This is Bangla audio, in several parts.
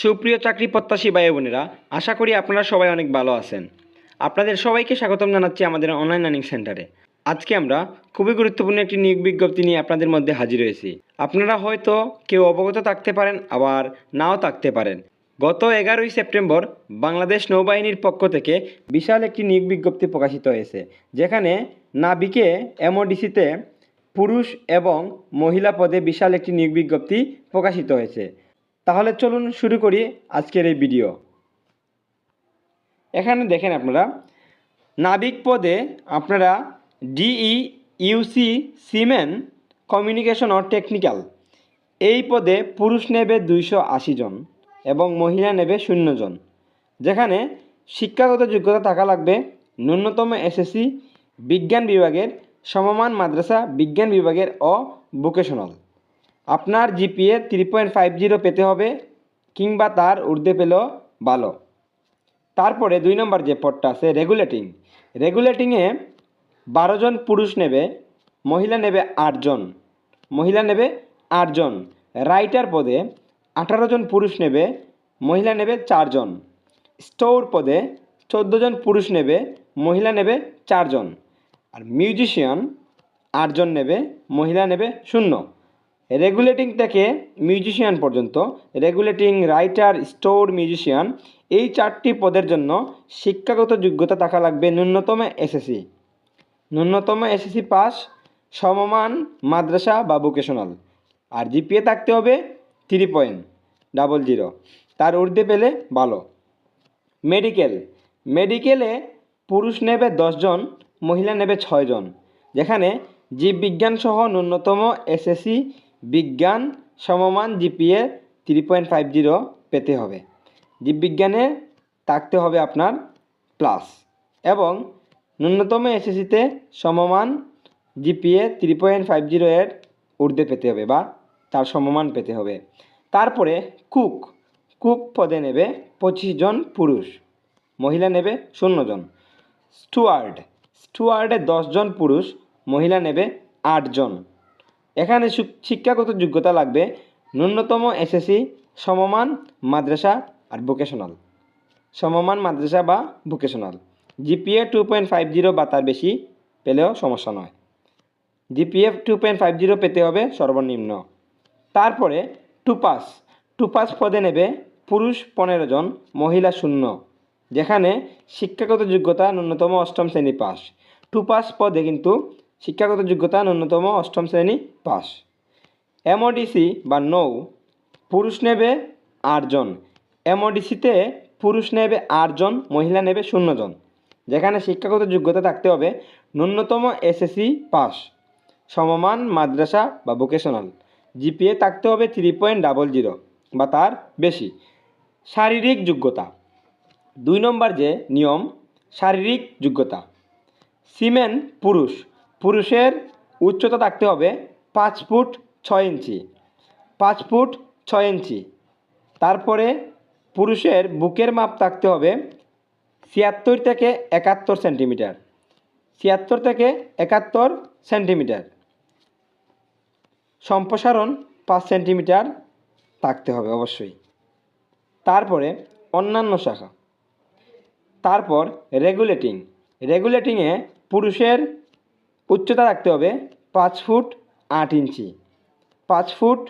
সুপ্রিয় চাকরি প্রত্যাশী ভাই বোনেরা, আশা করি আপনারা সবাই অনেক ভালো আছেন। আপনাদের সবাইকে স্বাগতম জানাচ্ছি আমাদের অনলাইন লার্নিং সেন্টারে আজকে আমরা খুবই গুরুত্বপূর্ণ একটি নিয়োগ বিজ্ঞপ্তি নিয়ে আপনাদের মধ্যে হাজির হয়েছি। আপনারা হয়তো কেউ অবগত থাকতে পারেন, আবার নাও থাকতে পারেন। গত এগারোই সেপ্টেম্বর বাংলাদেশ নৌবাহিনীর পক্ষ থেকে বিশাল একটি নিয়োগ বিজ্ঞপ্তি প্রকাশিত হয়েছে, যেখানে নাবিকে এমওডিসিতে পুরুষ এবং মহিলা পদে বিশাল একটি নিয়োগ বিজ্ঞপ্তি প্রকাশিত হয়েছে। তাহলে চলুন শুরু করি আজকের এই ভিডিও। এখানে দেখেন আপনারা, নাবিক পদে আপনারা D E U C seaman communication ও টেকনিক্যাল এই পদে পুরুষ নেবে দুইশো আশি জন এবং মহিলা নেবে শূন্য জন। যেখানে শিক্ষাগত যোগ্যতা থাকা লাগবে ন্যূনতম এসএসসি বিজ্ঞান বিভাগের সমমান মাদ্রাসা বিজ্ঞান বিভাগের অ ভোকেশনাল আপনার GPA three point five zero পেতে হবে কিংবা তার ঊর্ধ্বে পেলেও ভালো তারপরে দুই নম্বর যে পদটা আছে রেগুলেটিং রেগুলেটিংয়ে বারো জন পুরুষ নেবে, মহিলা নেবে আটজন মহিলা নেবে আটজন রাইটার পদে আঠারো জন পুরুষ নেবে, মহিলা নেবে চারজন স্টোর পদে চোদ্দ জন পুরুষ নেবে, মহিলা নেবে চারজন আর মিউজিশিয়ান আটজন নেবে, মহিলা নেবে শূন্য। রেগুলেটিং থেকে মিউজিশিয়ান পর্যন্ত, রেগুলেটিং রাইটার, স্টোর, মিউজিশিয়ান, এই চারটি পদের জন্য শিক্ষাগত যোগ্যতা থাকা লাগবে ন্যূনতম এসএসসি। ন্যূনতম এসএসসি পাস, সমমান, মাদ্রাসা বা ভোকেশনাল। আর জিপিএ থাকতে হবে থ্রি পয়েন্ট, ডাবল জিরো। তার ঊর্ধ্বে পেলে ভালো। মেডিকেল। মেডিকেলে পুরুষ নেবে দশজন মহিলা নেবে ছয়জন যেখানে জীববিজ্ঞান সহ ন্যূনতম এসএসসি বিজ্ঞান সমমান GPA three point five zero পেতে হবে। জীববিজ্ঞানে থাকতে হবে আপনার প্লাস এবং ন্যূনতম এসএসসিতে সমমান GPA three point five zero এর ঊর্ধ্বে পেতে হবে বা তার সমমান পেতে হবে। তারপরে কুক কুক পদে নেবে পঁচিশ জন পুরুষ, মহিলা নেবে শূন্য জন। স্টুয়ার্ড, স্টুয়ার্ডে দশজন পুরুষ, মহিলা নেবে আটজন এখানে শিক্ষাগত যোগ্যতা লাগবে ন্যূনতম এসএসসি, সমমান মাদ্রাসা আর ভোকেশনাল সমমান মাদ্রাসা বা vocational GPA two point five zero বা তার বেশি পেলেও সমস্যা নয়। GPF two point five zero পেতে হবে সর্বনিম্ন। তারপরে টুপাস টুপাস পদে নেবে পুরুষ পনেরো জন, মহিলা শূন্য, যেখানে শিক্ষাগত যোগ্যতা ন্যূনতম অষ্টম শ্রেণি পাস টুপাস পদে কিন্তু শিক্ষাগত যোগ্যতা ন্যূনতম অষ্টম শ্রেণি পাস। এমওডিসি বা নৌ, পুরুষ নেবে আটজন। এমওডিসিতে পুরুষ নেবে আটজন, মহিলা নেবে শূন্যজন। যেখানে শিক্ষাগত যোগ্যতা থাকতে হবে ন্যূনতম এসএসসি পাস। সমমান, মাদ্রাসা বা ভোকেশনাল জিপিএ থাকতে হবে থ্রি পয়েন্ট ডাবল জিরো বা তার বেশি। শারীরিক যোগ্যতা। দুই নম্বর যে নিয়ম, শারীরিক যোগ্যতা। সিমেন পুরুষ। পুরুষের উচ্চতা থাকতে হবে পাঁচ ফুট ছয় ইঞ্চি। পাঁচ ফুট ছয় ইঞ্চি। তারপরে পুরুষের বুকের মাপ থাকতে হবে ছিয়াত্তর থেকে একাত্তর সেন্টিমিটার। ছিয়াত্তর থেকে একাত্তর সেন্টিমিটার। সম্প্রসারণ পাঁচ সেন্টিমিটার থাকতে হবে অবশ্যই। তারপরে অন্যান্য শাখা। তারপর রেগুলেটিং। রেগুলেটিংয়ে পুরুষের উচ্চতা রাখতে হবে পাঁচ ফুট আট ইঞ্চি। পাঁচ ফুট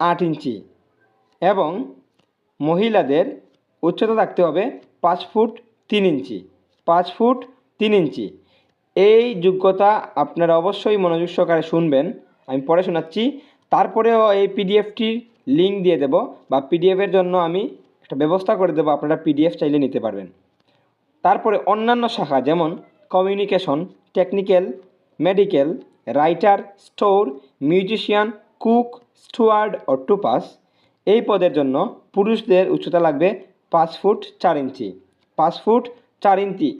আট ইঞ্চি। এবং মহিলাদের উচ্চতা থাকতে হবে পাঁচ ফুট তিন ইঞ্চি। পাঁচ ফুট তিন ইঞ্চি। এই যোগ্যতা আপনারা অবশ্যই মনোযোগ সহকারে শুনবেন। আমি পরে শোনাচ্ছি। তারপরেও এই পিডিএফটির লিঙ্ক দিয়ে দেব বা পিডিএফের জন্য আমি একটা ব্যবস্থা করে দেবো, আপনারা পিডিএফ চাইলে নিতে পারবেন। তারপরে অন্যান্য শাখা যেমন communication technical medical, writer, store, musician, cook, steward ও টুপাস এই পদের জন্য পুরুষদের উচ্চতা লাগবে পাঁচ ফুট চার ইঞ্চি, পাঁচ ফুট চার ইঞ্চি।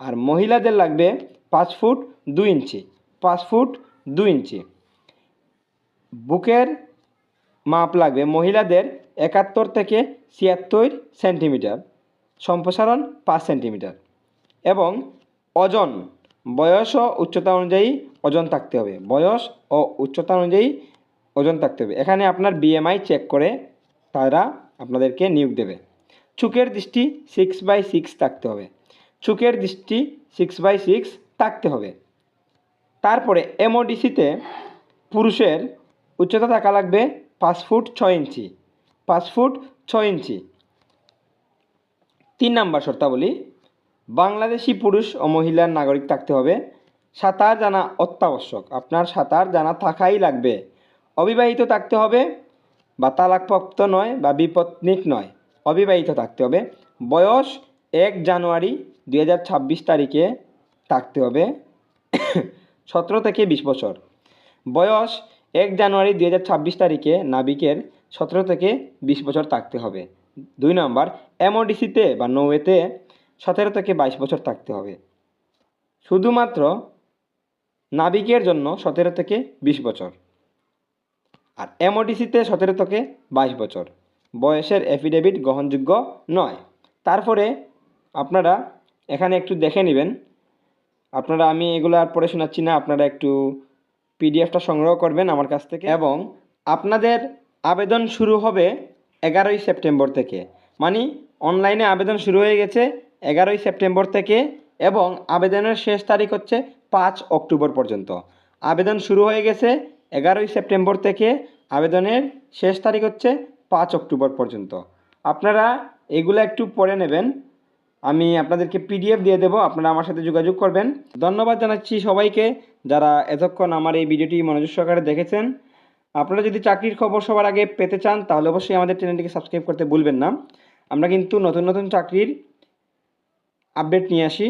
আর মহিলাদের লাগবে পাঁচ ফুট দুই ইঞ্চি, পাঁচ ফুট দুই ইঞ্চি। বুকের মাপ লাগবে মহিলাদের একাত্তর থেকে ছিয়াত্তর সেন্টিমিটার, সম্প্রসারণ পাঁচ সেন্টিমিটার। এবং ওজন বয়স ও উচ্চতা অনুযায়ী ওজন থাকতে হবে। বয়স ও উচ্চতা অনুযায়ী ওজন থাকতে হবে। এখানে আপনার বিএমআই চেক করে তারা আপনাদেরকে নিয়োগ দেবে। চুকের দৃষ্টি সিক্স বাই সিক্স থাকতে হবে। চুকের দৃষ্টি সিক্স বাই সিক্স থাকতে হবে। তারপরে এমওডিসিতে পুরুষের উচ্চতা থাকা লাগবে পাঁচ ফুট ছয় ইঞ্চি। পাঁচ ফুট ছয় ইঞ্চি। তিন নাম্বার শর্তাবলী বাংলাদেশি পুরুষ ও মহিলার নাগরিক থাকতে হবে। সাঁতার জানা অত্যাবশ্যক। আপনার সাঁতার জানা থাকাই লাগবে। অবিবাহিত থাকতে হবে বা তালাকপ্রাপ্ত নয় বা বিপত্নিক নয়। অবিবাহিত থাকতে হবে। বয়স এক জানুয়ারি দুই হাজার ছাব্বিশ তারিখে থাকতে হবে। সতেরো থেকে বিশ বছর। বয়স এক জানুয়ারি দুই হাজার ছাব্বিশ তারিখে নাবিকের সতেরো থেকে বিশ বছর থাকতে হবে। দুই নম্বর, এমওডিসিতে বা নৌয়েতে সতেরো থেকে বাইশ বছর থাকতে হবে। শুধুমাত্র নাবিকের জন্য সতেরো থেকে বিশ বছর। আর এমওডিসিতে সতেরো থেকে বাইশ বছর। বয়সের এফিডেভিট গ্রহণযোগ্য নয়। তারপরে আপনারা এখানে একটু দেখে নেবেন। আপনারা আমি এগুলো আর পড়ে শোনাচ্ছি না, আপনারা একটু পিডিএফটা সংগ্রহ করবেন আমার কাছ থেকে। এবং আপনাদের আবেদন শুরু হবে এগারোই সেপ্টেম্বর থেকে। মানে অনলাইনে আবেদন শুরু হয়ে গেছে এগারোই সেপ্টেম্বর থেকে এবং আবেদনের শেষ তারিখ হচ্ছে পাঁচ অক্টোবর পর্যন্ত। আবেদন শুরু হয়ে গেছে এগারোই সেপ্টেম্বর থেকে। আবেদনের শেষ তারিখ হচ্ছে পাঁচ অক্টোবর পর্যন্ত। আপনারা এগুলো একটু পড়ে নেবেন। আমি আপনাদেরকে পিডিএফ দিয়ে দেবো, আপনারা আমার সাথে যোগাযোগ করবেন। ধন্যবাদ জানাচ্ছি সবাইকে যারা এতক্ষণ আমার এই ভিডিওটি মনোযোগ সহকারে দেখেছেন। আপনারা যদি চাকরির খবর সবার আগে পেতে চান, তাহলে অবশ্যই আমাদের চ্যানেলটিকে সাবস্ক্রাইব করতে ভুলবেন না। আমরা কিন্তু নতুন নতুন চাকরির আপডেট নিয়ে আসি।